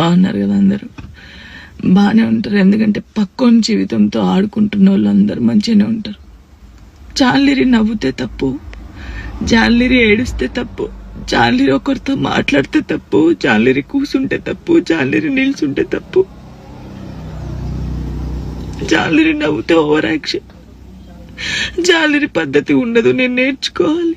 బాగున్నారు కదా అందరూ. బాగానే ఉంటారు. ఎందుకంటే పక్కోని జీవితంతో ఆడుకుంటున్న వాళ్ళు అందరూ మంచిగానే ఉంటారు. చాలిరి నవ్వుతే తప్పు జాన్లిరి ఏడుస్తే తప్పు జాన్లిరి ఒకరితో మాట్లాడితే తప్పు జాన్లిరి కూసుంటే తప్పు జాన్లిరి నిల్చుంటే తప్పు. చాలిరి నవ్వుతే ఓవర్ యాక్షన్ జాలిరి పద్ధతి ఉండదు. నేను నేర్చుకోవాలి.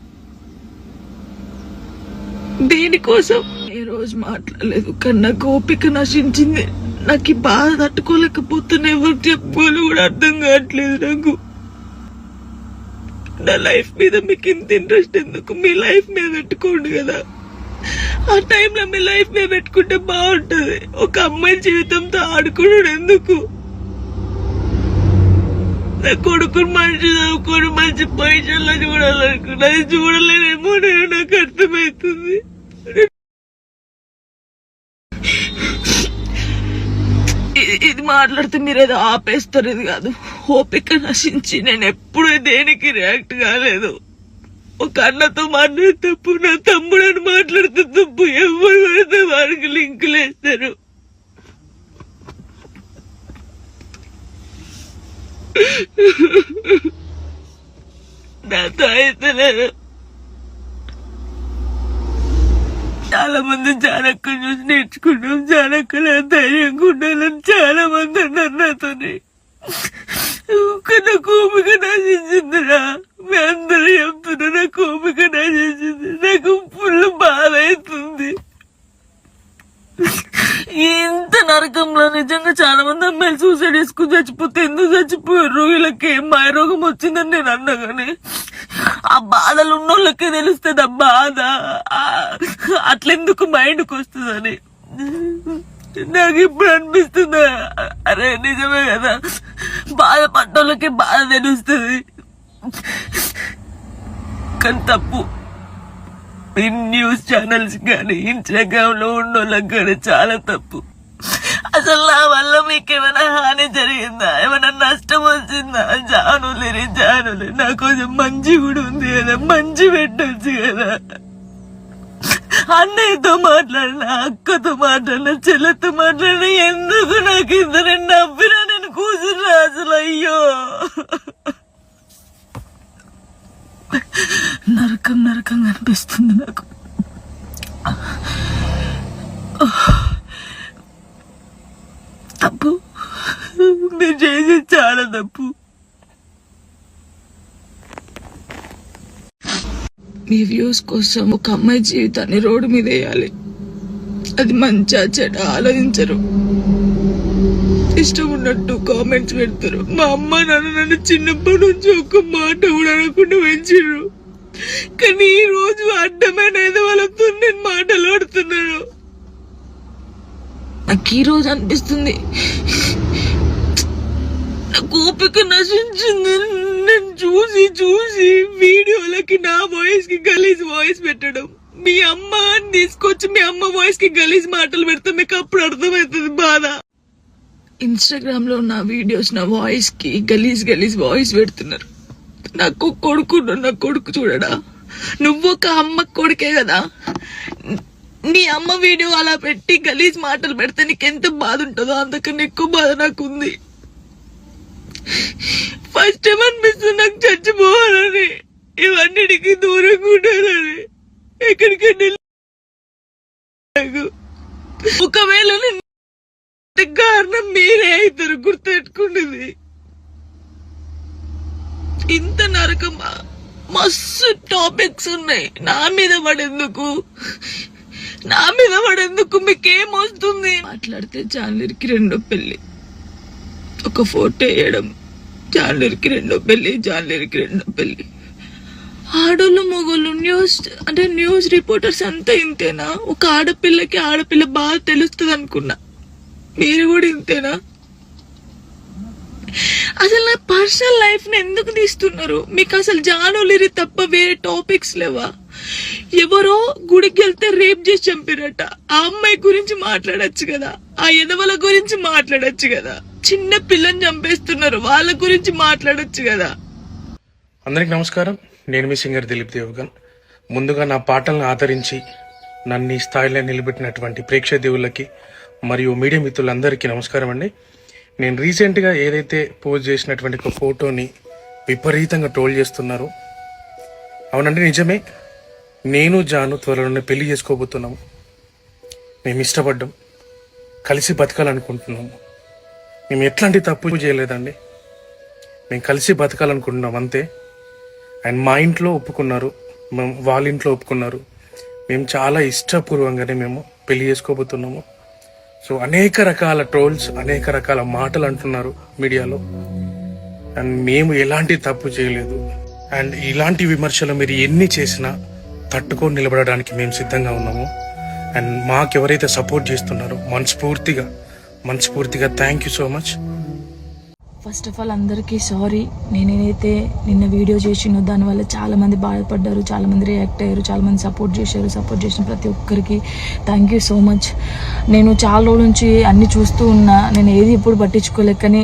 దేనికోసం ఏ రోజు మాట్లాడలేదు. కానీ నాకు ఓపిక నశించింది. నాకు ఈ బాధ తట్టుకోలేకపోతున్నా ఎవరు చెప్పుకోవాలి కూడా అర్థం కావట్లేదు నాకు. నా లైఫ్ మీద మీకు ఇంత ఇంట్రెస్ట్ ఎందుకు? మీ లైఫ్ మీద పెట్టుకోండి కదా. ఆ టైంలో మీ లైఫ్ మీద పెట్టుకుంటే బాగుంటది. ఒక అమ్మాయి జీవితంతో ఆడుకోవడం ఎందుకు? నా కొడుకుని మంచి చదువుకొని మంచి పొజిషన్లో చూడాలనుకున్నా అది చూడలేనేమో నేను నాకు అర్థమవుతుంది ఇది- ఇది మాట్లాడితే మీరు ఏదో ఆపేస్తారు ఇది కాదు. ఓపిక నశించి నేను ఎప్పుడు దేనికి రియాక్ట్ కాలేదు. ఒక అన్నతో మాట్లాడే తప్పు నా తమ్ముడు అని మాట్లాడితే తప్పు ఎవరు పడితే వారికి లింకులు వేస్తారు నాతో అయితే లేదు చాలా మంది చాణక్య చూసి నేర్చుకున్నాం చాణక్య ధైర్యంగా ఉండాలని చాలా మంది అన్నారు నాతోని. నా కోపిక నశించిందిరా. మీ అందరూ చెప్తున్నా నా కోపిక నశించింది. నాకు ఫుల్ బాధ అవుతుంది. ఇంత నరకంలో నిజంగా చాలా మంది అమ్మాయిలు సూసైడ్ చేసుకుని చచ్చిపోతే ఎందుకు చచ్చిపోయారు? వీళ్ళకి ఏం మాయ రోగం వచ్చిందని నేను అన్నా కానీ ఆ బాధలు ఉన్నోళ్ళకే తెలుస్తుంది ఆ బాధ. అట్లెందుకు మైండ్కి వస్తుందని. నాకు ఇప్పుడు అనిపిస్తుంది. అరే నిజమే కదా. బాధ పడ్డోళ్ళకి బాధ తెలుస్తుంది. కానీ తప్పు. ఈ న్యూస్ ఛానల్స్ కానీ ఇన్స్టాగ్రామ్లో కానీ చాలా తప్పు. అసలు నా వల్ల మీకు ఏమైనా హాని జరిగిందా? ఏమైనా నష్టం వచ్చిందా? జానులేని జానులే. నా కొంచెం మంచి కూడా ఉంది కదా మంచి పెట్టొచ్చు కదా. అన్నయ్యతో మాట్లాడిన అక్కతో మాట్లాడిన చెల్లెతో మాట్లాడిన ఎందుకు నాకు ఇద్దరు నవ్వినా? నేను కూర్చున్నా అసలు అయ్యో. నరకం నరకం అనిపిస్తుంది నాకు తప్పు నేను చేసి చాలా తప్పు. మీ వ్యూస్ కోసం ఒక అమ్మాయి జీవితాన్ని రోడ్డు మీద వేయాలి. అది మంచిగా చెడ ఆలోచించరు. ఇష్టం ఉన్నట్టు కామెంట్స్ పెడతారు. మా అమ్మ నాన్న నన్ను చిన్నప్పటి నుంచి ఒక్క మాట కూడా అనకుండా పెంచారు కానీ ఈ రోజు అడ్డమైన వాళ్ళతో నేను మాటలు ఆడుతున్నాను. నాకు ఈ రోజు అనిపిస్తుంది. ఓపిక నశించింది. నేను చూసి చూసి వీడియోలకి నా వాయిస్కి గలీజ్ వాయిస్ పెట్టడం. మీ అమ్మ అని తీసుకొచ్చి మీ అమ్మ వాయిస్కి గలీజ్ మాటలు పెడితే మీకు అప్పుడు అర్థమవుతుంది బాధ. ఇన్స్టాగ్రామ్లో నా వీడియోస్ నా వాయిస్కి గలీజ్ గలీజ్ వాయిస్ పెడుతున్నారు. నాకు కొడుకు నా కొడుకు చూడడా? నువ్వు ఒక అమ్మ కొడుకే కదా? నీ అమ్మ వీడియో అలా పెట్టి గలీజ్ మాటలు పెడితే నీకు ఎంత బాధ ఉంటుందో అంతకన్నా ఎక్కువ బాధ నాకు ఉంది ఫస్ట్ టైం అనిపిస్తుంది నాకు చచ్చిపోవాలని. ఇవన్నిటికీ దూరంగా ఉండాలని. ఎక్కడికైనా ఒకవేళ కారణం మీరే అవుతారు గుర్తెట్టుకున్నది ఇంత నరకమా మస్తు టాపిక్స్ ఉన్నాయి. నా మీద పడేందుకు? నా మీద పడేందుకు మీకేం వస్తుంది? మాట్లాడితే జాన్లరికి రెండో పెళ్ళి ఒక ఫోటో వేయడం. జాన్లరికి రెండో పెళ్ళి జాన్లరికి రెండో పెళ్ళి. ఆడోళ్ళు మొగోళ్ళు న్యూస్ అంటే న్యూస్ రిపోర్టర్స్ అంతా ఇంతేనా? ఒక ఆడపిల్లకి ఆడపిల్ల బాగా తెలుస్తుంది అనుకున్నా మీరు కూడా ఇంతేనా? అసలు నా పర్సనల్ లైఫ్ని ఎందుకు తీస్తున్నారు? మీకు అసలు జానులిరి తప్ప వేరే టాపిక్స్ లేవా? ఎవరో గుడికి వెళ్తే రేప్ చేసి చంపిరట. ఆ అమ్మాయి గురించి మాట్లాడచ్చు కదా. ఆ ఎదవల గురించి మాట్లాడచ్చు కదా. చిన్న పిల్లని చంపేస్తున్నారు. వాళ్ళ గురించి మాట్లాడొచ్చు కదా. అందరికి నమస్కారం. నేను మీ సింగర్ దిలీప్ దేవగన్. ముందుగా నా పాటలను ఆదరించి నన్ను ఈ స్థాయిలో నిలబెట్టినటువంటి ప్రేక్షక మరియు మీడియా మిత్రులందరికీ నమస్కారం అండి. నేను రీసెంట్గా ఏదైతే పోస్ట్ చేసినటువంటి ఒక ఫోటోని విపరీతంగా ట్రోల్ చేస్తున్నారు. అవునండి నిజమే. నేను జాను త్వరలోనే పెళ్ళి చేసుకోబోతున్నాము. మేము ఇష్టపడ్డాం. కలిసి బతకాలనుకుంటున్నాము. మేము ఎట్లాంటి తప్పు చేయలేదండి. మేము కలిసి బతకాలనుకుంటున్నాం అంతే. అండ్ మా ఇంట్లో ఒప్పుకున్నారు మేము వాళ్ళ ఇంట్లో ఒప్పుకున్నారు. మేము చాలా ఇష్టపూర్వంగానే మేము పెళ్ళి చేసుకోబోతున్నాము. సో అనేక రకాల ట్రోల్స్ అనేక రకాల మాటలు అంటున్నారు మీడియాలో. అండ్ మేము ఎలాంటి తప్పు చేయలేదు. అండ్ ఇలాంటి విమర్శలు మీరు ఎన్ని చేసినా తట్టుకొని నిలబడడానికి మేము సిద్ధంగా ఉన్నాము. అండ్ మాకు ఎవరైతే సపోర్ట్ చేస్తున్నారో మనస్ఫూర్తిగా మనస్ఫూర్తిగా thank you so much first of all అందరికీ సారీ నేనేదైతే నిన్న వీడియో చేసినో దానివల్ల చాలామంది బాధపడ్డారు చాలామంది రియాక్ట్ అయ్యారు చాలామంది సపోర్ట్ చేశారు సపోర్ట్ చేసిన ప్రతి ఒక్కరికి థ్యాంక్ యూ సో మచ్ నేను చాలా రోజుల నుంచి అన్ని చూస్తూ ఉన్నా నేను ఏది ఎప్పుడు పట్టించుకోలేకని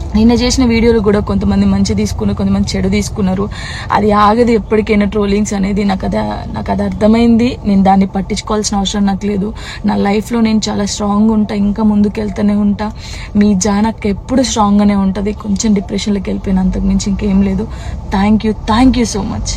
నిన్న చేసిన వీడియోలు కూడా కొంతమంది మంచి తీసుకున్నారు కొంతమంది చెడు తీసుకున్నారు. అది ఆగదు ఎప్పటికైనా ట్రోలింగ్స్ అనేది. నాకు అది నాకు అది అర్థమైంది. నేను దాన్ని పట్టించుకోవాల్సిన అవసరం నాకు లేదు. నా లైఫ్లో నేను చాలా స్ట్రాంగ్ ఉంటా ఇంకా ముందుకు వెళ్తూనే ఉంటా. మీ జానక్ ఎప్పుడు స్ట్రాంగ్గానే ఉంటుంది. కొంచెం డిప్రెషన్లోకి వెళ్ళిపోయిన అంతకు మించి ఇంకేం లేదు. Thank you thank you so much